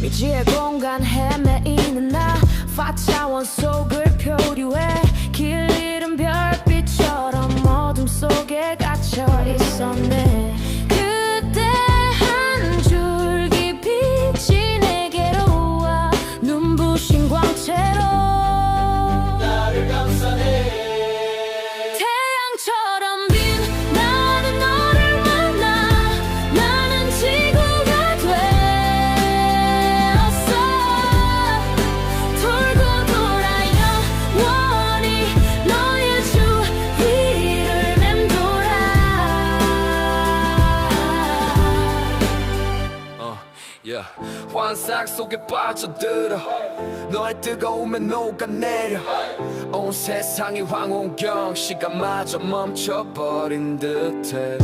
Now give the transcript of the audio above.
미지의 공간 헤매이는 나. 파차원 속을 표류해. 길 잃은 별빛처럼 어둠 속에 갇혀 있었네. 그때 한 줄기 빛이 내게로 와. 눈부신 광 yeah. 환상 속에 빠져들어. 너의 뜨거움에 녹아내려. 온 세상이 황혼경 시간마저 멈춰버린 듯해